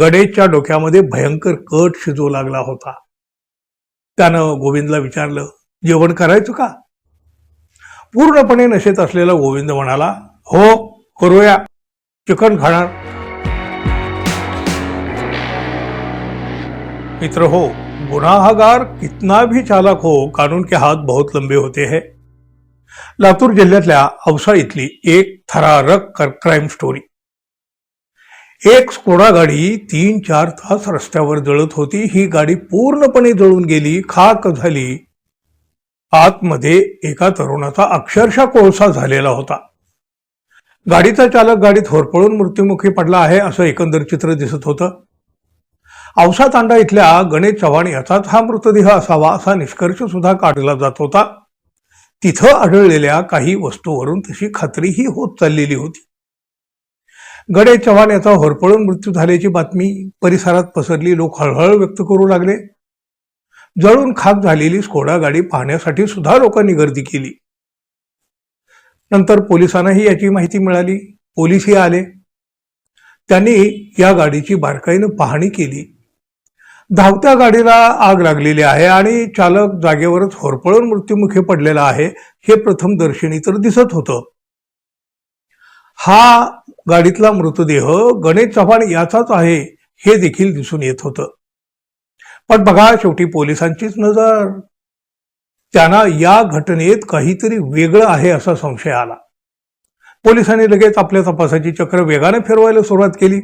गणेशच्या डोक्यामध्ये भयंकर कट शिजवू लागला होता. त्यानं गोविंदला विचारलं जेवण करायचं का? पूर्णपणे नशेत असलेला गोविंद म्हणाला हो करूया. चिकन खाणार. मित्र हो गुन्हागार कितना भी चालक हो कानून के हात बहुत लंबे होते है. लातूर जिल्ह्यातल्या औसा इथली एक थरारक कर- क्राईम स्टोरी एक स्कोडा गाडी तीन चार तास रस्त्यावर जळत होती. ही गाडी पूर्णपणे जळून गेली खाक झाली. आतमध्ये एका तरुणाचा अक्षरशः कोळसा झालेला होता. गाडीचा चालक गाडीत होरपळून मृत्युमुखी पडला आहे असं एकंदर चित्र दिसत होतं. औसा तांडा इथल्या गणेश चव्हाण याचाच हा मृतदेह असावा असा निष्कर्ष सुद्धा काढला जात होता. तिथं आढळलेल्या काही वस्तूवरून तशी खात्रीही होत चाललेली होती. गडे चव्हाण याचा होरपळून मृत्यू झाल्याची बातमी परिसरात पसरली. लोक हळहळ व्यक्त करू लागले. जळून खाक झालेली स्कोडा गाडी पाहण्यासाठी सुद्धा लोकांनी गर्दी केली. नंतर पोलिसांनाही याची माहिती मिळाली. पोलीसही आले. त्यांनी या गाडीची बारकाईनं पाहणी केली. धावत्या गाडीला आग लागलेली आहे आणि चालक जागेवरच होरपळून मृत्युमुखी पडलेला आहे. हे प्रथम दर्शनी तर दिसत होतं. हा गाडीतला मृतदेह गणेश चव्हाण याचाच आहे हे देखील दिसून येत होतं. पण बघा शेवटी पोलिसांचीच नजर. त्यांना या घटनेत काहीतरी वेगळं आहे असा संशय आला. पोलिसांनी लगेच आपल्या तपासाची चक्र वेगाने फिरवायला सुरुवात केली.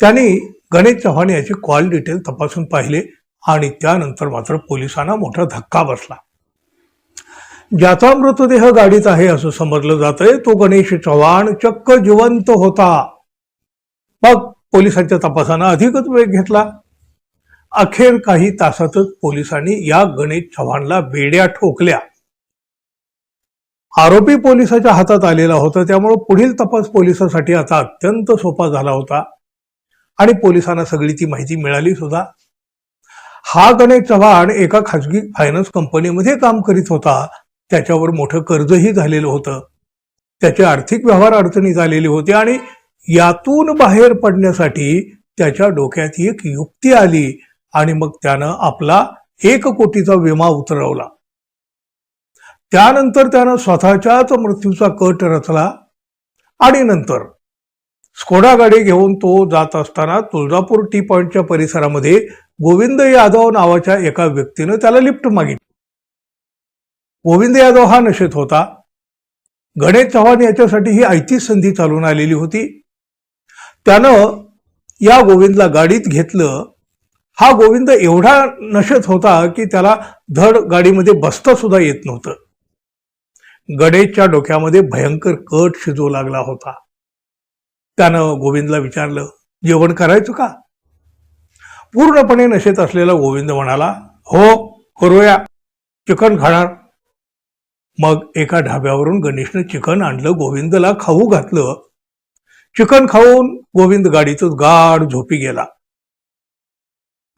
त्यांनी गणेश चव्हाण याचे कॉल डिटेल तपासून पाहिले आणि त्यानंतर मात्र पोलिसांना मोठा धक्का बसला. ज्याचा मृतदेह गाडीत आहे असं समजलं जातंय. तो गणेश चव्हाण चक्क जिवंत होता. मग पोलिसांच्या तपासानं अधिकच वेग घेतला. अखेर काही तासातच पोलिसांनी या गणेश चव्हाणला बेड्या ठोकल्या. आरोपी पोलिसाच्या हातात आलेला होता. त्यामुळे पुढील तपास पोलिसांसाठी आता अत्यंत सोपा झाला होता. आणि पोलिसांना सगळी ती माहिती मिळाली सुद्धा. हा गणेश चव्हाण एका खाजगी फायनान्स कंपनीमध्ये काम करीत होता. त्याच्यावर मोठं कर्जही झालेलं होतं. त्याचे आर्थिक व्यवहार अडचणी झालेली होते आणि यातून बाहेर पडण्यासाठी त्याच्या डोक्यात एक युक्ती आली आणि मग त्यानं आपला एक कोटीचा विमा उतरवला. त्यानंतर त्यानं स्वतःच्याच मृत्यूचा कट रचला आणि नंतर स्कोडा गाडी घेऊन तो जात असताना तुळजापूर टी पॉइंटच्या परिसरामध्ये गोविंद यादव नावाच्या एका व्यक्तीनं त्याला लिफ्ट मागितली. गोविंद यादव हा नशेत होता. गणेश चव्हाण याच्यासाठी ही ऐतीच संधी चालून आलेली होती. त्यानं या गोविंदला गाडीत घेतलं. हा गोविंद एवढा नशेत होता की त्याला धड गाडीमध्ये बसता सुद्धा येत नव्हतं. गणेशच्या डोक्यामध्ये भयंकर कट शिजवू लागला होता. त्यानं गोविंदला विचारलं जेवण करायचं का? पूर्णपणे नशेत असलेला गोविंद म्हणाला हो करूया. चिकन खाणार. मग एका ढाब्यावरून गणेशनं चिकन आणलं गोविंदला खाऊ घातलं. चिकन खाऊन गोविंद गाडीतून गाढ झोपी गेला.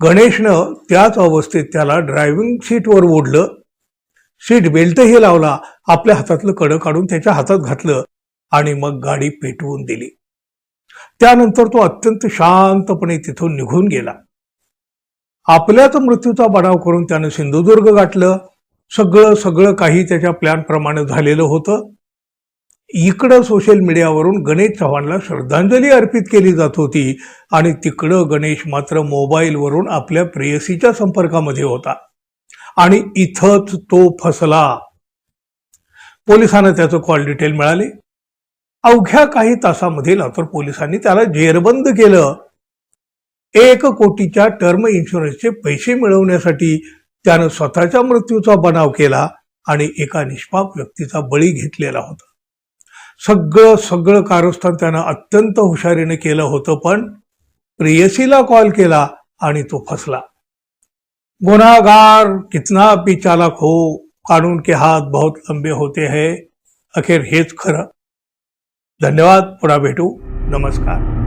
गणेशनं त्याच अवस्थेत त्याला ड्रायव्हिंग सीटवर ओढलं. सीट बेल्टही लावला आपल्या हातातलं कडं काढून त्याच्या हातात घातलं आणि मग गाडी पेटवून दिली. त्यानंतर तो अत्यंत शांतपणे तिथून निघून गेला. आपल्याच मृत्यूचा बनाव करून त्यानं सिंधुदुर्ग गाठलं. सगळं सगळं काही त्याच्या प्लॅनप्रमाणे झालेलं होतं. इकडं सोशल मीडियावरून गणेश चव्हाणला श्रद्धांजली अर्पित केली जात होती आणि तिकडं गणेश मात्र मोबाईलवरून आपल्या प्रेयसीच्या संपर्कामध्ये होता. आणि इथंच तो फसला. पोलिसांना त्याचं कॉल डिटेल मिळाले. अवघ्या काही तासामध्ये लातूर पोलिसांनी त्याला जेरबंद केलं. एक कोटीच्या टर्म इन्शुरन्सचे पैसे मिळवण्यासाठी त्यानं स्वतःच्या मृत्यूचा बनाव केला आणि एका निष्पाप व्यक्तीचा बळी घेतलेला होता. सगळं सगळं कारस्थान त्यानं अत्यंत हुशारीने केलं होतं पण प्रेयसीला कॉल केला आणि तो फसला. गुन्हागार कितना भी चालक हो कानून के हात बहुत लंबे होते हैं अखेर हेच खरं. धन्यवाद पुन्हा भेटू. नमस्कार.